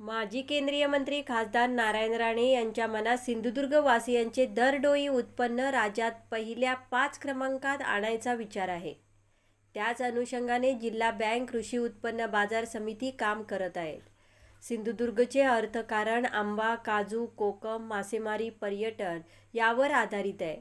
माजी केंद्रीय मंत्री खासदार नारायण राणे यांच्या मनात सिंधुदुर्ग वासियांचे दरडोई उत्पन्न राज्यात पहिल्या पाच क्रमांकात आणायचा विचार आहे. त्याच अनुषंगाने जिल्हा बँक कृषी उत्पन्न बाजार समिती काम करत आहेत सिंधुदुर्गचे अर्थकारण आंबा काजू कोकम मासेमारी पर्यटन यावर आधारित आहे.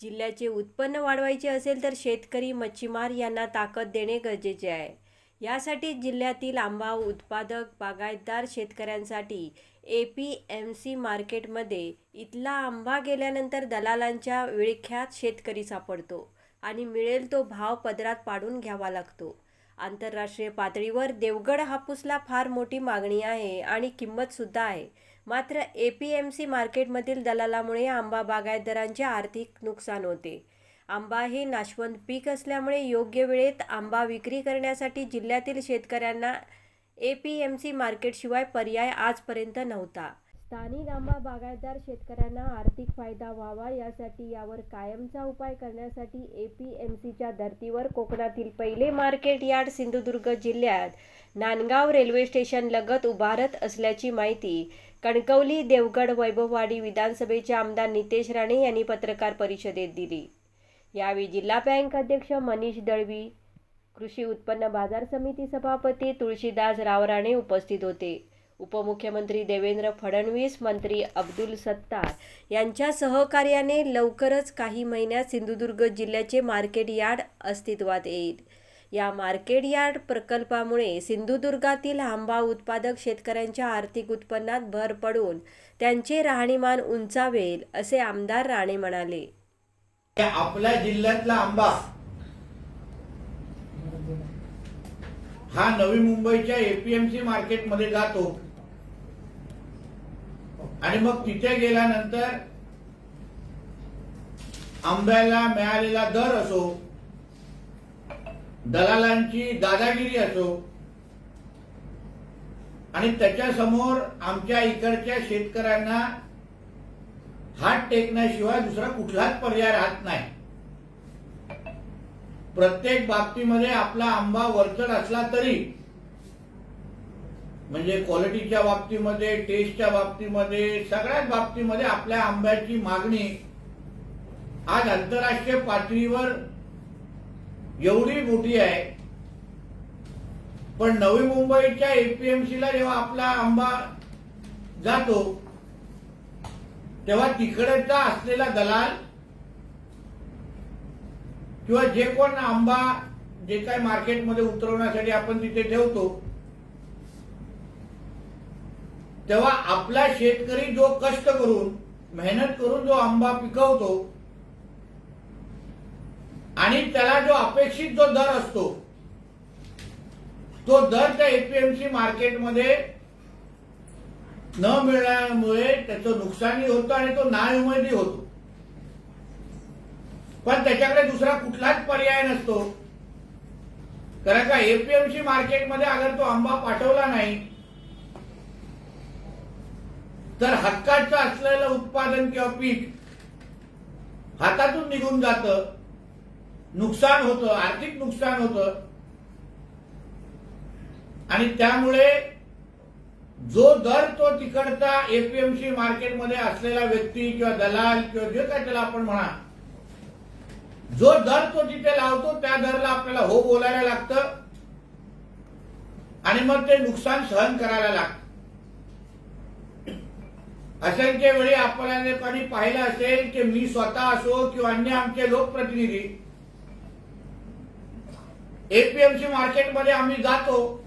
जिल्ह्याचे उत्पन्न वाढवायचे असेल तर शेतकरी मच्छीमार यांना ताकद देणे गरजेचे आहे. यासाठी जिल्ह्यातील आंबा उत्पादक बागायतदार शेतकऱ्यांसाठी ए पी एम सी मार्केटमध्ये इथला आंबा गेल्यानंतर दलालांच्या विळख्यात शेतकरी सापडतो आणि मिळेल तो भाव पदरात पाडून घ्यावा लागतो. आंतरराष्ट्रीय पातळीवर देवगड हापूसला फार मोठी मागणी आहे आणि किंमतसुद्धा आहे. मात्र ए पी एम सी मार्केटमधील दलालामुळे आंबा बागायतदारांचे आर्थिक नुकसान होते. आंबा हे नाशवंत पीक असल्यामुळे योग्य वेळेत आंबा विक्री करण्यासाठी जिल्ह्यातील शेतकऱ्यांना ए पी एम सी मार्केटशिवाय पर्याय आजपर्यंत नव्हता. स्थानिक आंबा बागायतदार शेतकऱ्यांना आर्थिक फायदा व्हावा यासाठी यावर कायमचा उपाय करण्यासाठी ए पी एम सीच्या धर्तीवर कोकणातील पहिले मार्केट यार्ड सिंधुदुर्ग जिल्ह्यात नांदगाव रेल्वे स्टेशन लगत उभारत असल्याची माहिती कणकवली देवगड वैभववाडी विधानसभेचे आमदार नितेश राणे यांनी पत्रकार परिषदेत दिली. यावेळी जिल्हा बँक अध्यक्ष मनीष दळवी कृषी उत्पन्न बाजार समिती सभापती तुळशीदास रावराणे उपस्थित होते. उपमुख्यमंत्री देवेंद्र फडणवीस मंत्री अब्दुल सत्तार यांच्या सहकार्याने लवकरच काही महिन्यात सिंधुदुर्ग जिल्ह्याचे मार्केट यार्ड अस्तित्वात येईल. या मार्केट यार्ड प्रकल्पामुळे सिंधुदुर्गातील आंबा उत्पादक शेतकऱ्यांच्या आर्थिक उत्पन्नात भर पडून त्यांचे राहणीमान उंचावेल असे आमदार राणे म्हणाले. आपल्या जिल्ह्यातला आंबा. हा नवी मुंबईच्या एपीएमसी मार्केटमध्ये जातो. आणि मग तिथे गेल्यानंतर आंब्याला मिळालेला दर असो दलालांची दादागिरी असो आणि त्याच्यासमोर आमच्या इकडच्या शेतकऱ्यांना हात टेकण्याशिवाय दुसरा कुठलाच पर्याय राहत नाही. प्रत्येक बाबतीमध्ये आपला आंबा वरचढ असला तरी म्हणजे क्वालिटीच्या बाबतीमध्ये टेस्टच्या बाबतीमध्ये सगळ्याच बाबतीमध्ये आपल्या आंब्याची मागणी आज आंतरराष्ट्रीय पातळीवर एवढी मोठी आहे. पण नवी मुंबईच्या एपीएमसीला जेव्हा आपला आंबा जातो तेव्हा तिकडचा असलेला दलाल किंवा जे कोण आंबा जे काही मार्केटमध्ये उतरवण्यासाठी आपण तिथे ठेवतो तेव्हा आपला शेतकरी जो कष्ट करून मेहनत करून जो आंबा पिकवतो आणि त्याला जो अपेक्षित जो दर असतो तो दर त्या एपीएमसी मार्केटमध्ये न मिळाल्यामुळे त्याचं नुकसानही होतं आणि तो नाउमेदी होतो. पण त्याच्याकडे दुसरा कुठलाच पर्याय नसतो. कारण का एपीएमसी मार्केटमध्ये अगर तो आंबा पाठवला नाही तर हक्काचं असलेलं उत्पादन किंवा पीक हातातून निघून जातं नुकसान होतं आर्थिक नुकसान होतं. आणि त्यामुळे जो दर तो तिकडचा एपीएमसी मार्केटमध्ये असलेला व्यक्ती किंवा दलाल किंवा जे काय त्याला आपण म्हणा जो दर तो तिथे लावतो त्या दरला आपल्याला हो बोलायला लागतं. आणि मग ते नुकसान सहन करायला लागतं. असंख्य वेळी आपल्याला कधी पाहिलं असेल की मी स्वतः असो किंवा अन्य आमचे लोकप्रतिनिधी एपीएमसी मार्केटमध्ये आम्ही जातो.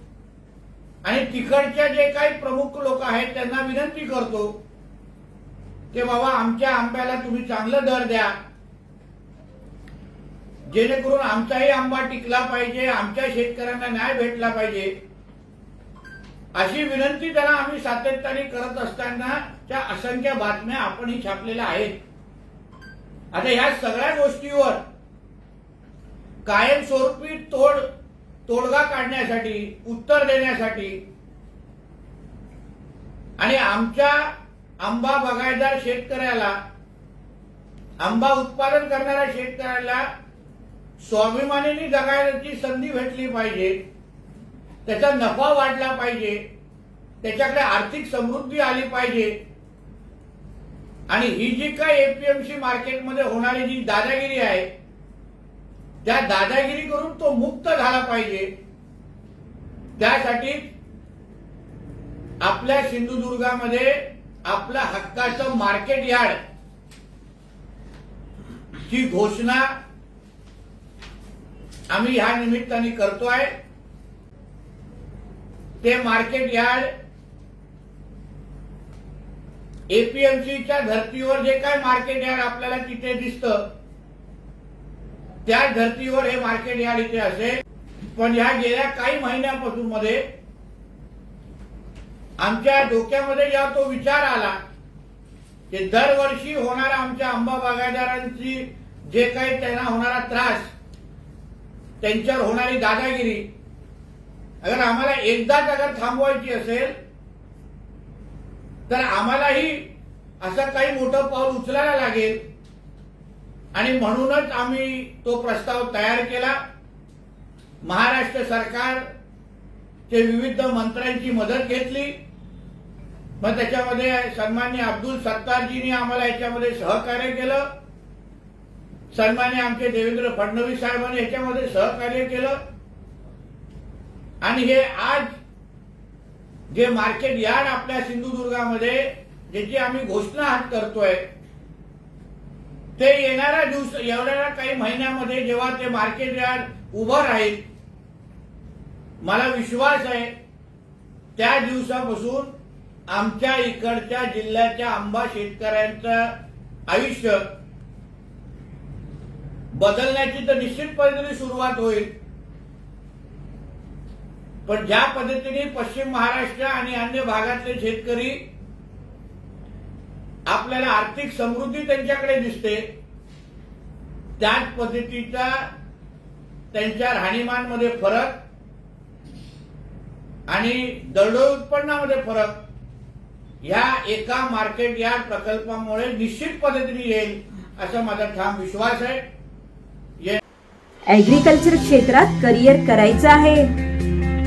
आणि तिकडच्या जे काही प्रमुख लोक आहेत त्यांना विनंती करतो की बाबा आमच्या आंब्याला तुम्ही चांगलं दर द्या. जेणेकरून आमचाही आंबा टिकला पाहिजे आमच्या शेतकऱ्यांना न्याय भेटला पाहिजे. अशी विनंती त्याला आम्ही सातत्याने करत असताना त्या असंख्य बातम्या आपणही छापलेल्या आहेत. आता ह्या सगळ्या गोष्टीवर कायमस्वरूपी तोड तोडगा काढण्यासाठी उत्तर देण्यासाठी. आणि आमच्या आंबा बगायदार शेतकऱ्याला आंबा उत्पादन करणाऱ्या शेतकऱ्याला स्वाभिमानीने जगायची संधी भेटली पाहिजे. त्याचा नफा वाढला पाहिजे. त्याच्याकडे आर्थिक समृद्धी आली पाहिजे. आणि ही जी काय एपीएमसी मार्केटमध्ये होणारी जी दादागिरी आहे त्या दादागिरी करून तो मुक्त झाला पाहिजे. त्यासाठी आपल्या सिंधुदुर्गामध्ये आपलं हक्काचं मार्केट यार्ड ची घोषणा आम्ही ह्या निमित्ताने करतोय. ते मार्केट यार्ड एपीएमसीच्या धर्तीवर जे काय मार्केट यार्ड आपल्याला तिथे दिसतं त्या धर्तीवर हे मार्केट या इथे असेल पण ह्या गेल्या काही महिन्यापासून मध्ये आमच्या डोक्यामध्ये जेव्हा तो विचार आला की दरवर्षी होणारा आमच्या आंबा बागायदारांची जे काही त्यांना होणारा त्रास त्यांच्यावर होणारी दादागिरी अगर आम्हाला एकदाच अगर थांबवायची असेल तर आम्हालाही असं काही मोठं पाऊल उचलायला लागेल. आणि म्हणूनच आम्ही तो प्रस्ताव तयार केला. महाराष्ट्र सरकारचे विविध मंत्र्यांची मदत घेतली. मग त्याच्यामध्ये सन्मान्य अब्दुल सत्तारजींनी आम्हाला याच्यामध्ये सहकार्य केलं. सन्मान्य आमचे देवेंद्र फडणवीस साहेबांनी याच्यामध्ये सहकार्य केलं. आणि हे आज जे मार्केट यार्ड आपल्या सिंधुदुर्गामध्ये ज्याची आम्ही घोषणा करतोय ते येणाऱ्या दिवस येणाऱ्या काही महिन्यामध्ये जेव्हा ते मार्केट यार्ड उभं राहील मला विश्वास आहे त्या दिवसापासून आमच्या इकडच्या जिल्ह्याच्या आंबा शेतकऱ्यांचं आयुष्य बदलण्याची तर निश्चित पद्धतीने सुरुवात होईल. पण ज्या पद्धतीने पश्चिम महाराष्ट्र आणि अन्य भागातले शेतकरी आपल्याला आर्थिक समृद्धी त्यांच्याकडे दिसते. त्याच पद्धतीचा त्यांच्या राहणीमानमध्ये फरक आणि दरडोई उत्पन्नामध्ये फरक या एका मार्केट या प्रकल्पामुळे निश्चित पद्धतीने येईल असा माझा ठाम विश्वास आहे. ऍग्रीकल्चर क्षेत्रात करिअर करायचं आहे.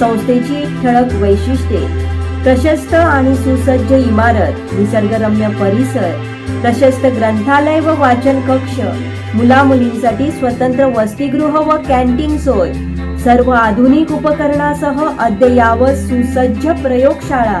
संस्थेची ठळक वैशिष्ट्ये. प्रशस्त आणि सुसज्ज इमारत निसर्गरम्य परिसर प्रशस्त ग्रंथालय व वाचन कक्ष मुला मुलींसाठी स्वतंत्र वसतिगृह व कॅन्टीन सोय सर्व आधुनिक उपकरणासह अद्ययावत सुसज्ज प्रयोगशाळा.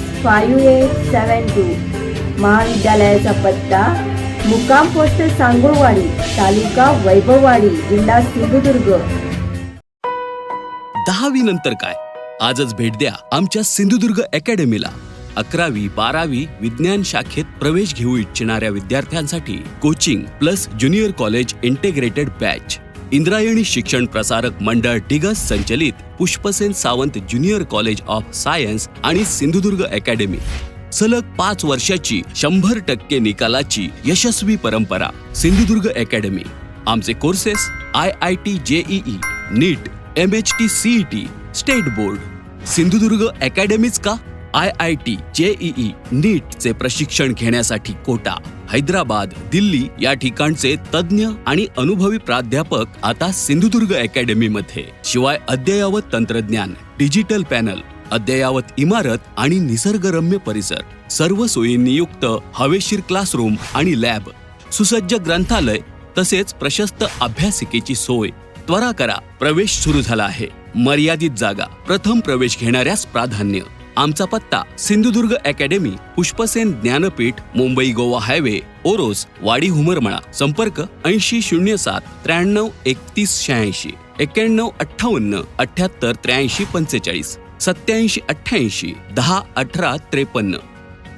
five eight seven two. महाविद्यालयाचा पत्ता मुक्काम पोस्ट सांगोवाडी तालुका वैभववाडी जिल्हा सिंधुदुर्ग. दहावी नंतर काय? आजच भेट द्या आमच्या सिंधुदुर्ग अकॅडमीला. अकरावी बारावी विज्ञान शाखेत प्रवेश घेऊ इच्छिणाऱ्या विद्यार्थ्यांसाठी coaching plus junior college integrated batch. Indrayani शिक्षण प्रसारक मंडळ डिगस संचलित Pushpasen Sawant junior college of science आणि सिंधुदुर्ग अकॅडमी. सलग पाच वर्षाची शंभर टक्के निकालाची यशस्वी परंपरा सिंधुदुर्ग अकॅडमी. आमचे courses I I T JEE NEET M H T CET state board. Sindhudurg अकॅडमीच का? आय आय टी जेईई नीटचे प्रशिक्षण घेण्यासाठी कोटा. हैदराबाद दिल्ली या ठिकाणचे तज्ज्ञ आणि अनुभवी प्राध्यापक आता सिंधुदुर्ग अकॅडमीमध्ये. शिवाय अद्ययावत तंत्रज्ञान डिजिटल पॅनल अद्ययावत इमारत आणि निसर्गरम्य परिसर सर्व सोयींनी युक्त हवेशीर क्लासरूम आणि लॅब सुसज्ज ग्रंथालय तसेच प्रशस्त अभ्यासिकेची सोय त्वरा करा प्रवेश सुरू झाला आहे. मर्यादित जागा प्रथम प्रवेश घेणाऱ्यास प्राधान्य. आमचा पत्ता सिंधुदुर्ग अकॅडमी पुष्पसेन ज्ञानपीठ मुंबई गोवा हायवे ओरोस वाडी हुमरमळा. संपर्क ऐंशी शून्य सात त्र्याण्णव एकतीस शहाऐंशी एक्क्याण्णव अठ्ठावन्न अठ्याहत्तर त्र्याऐंशी पंचेचाळीस सत्याऐंशी अठ्ठ्याऐंशी दहा अठरा त्रेपन्न.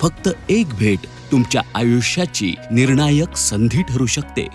फक्त एक भेट तुमच्या आयुष्याची निर्णायक संधी ठरू शकते.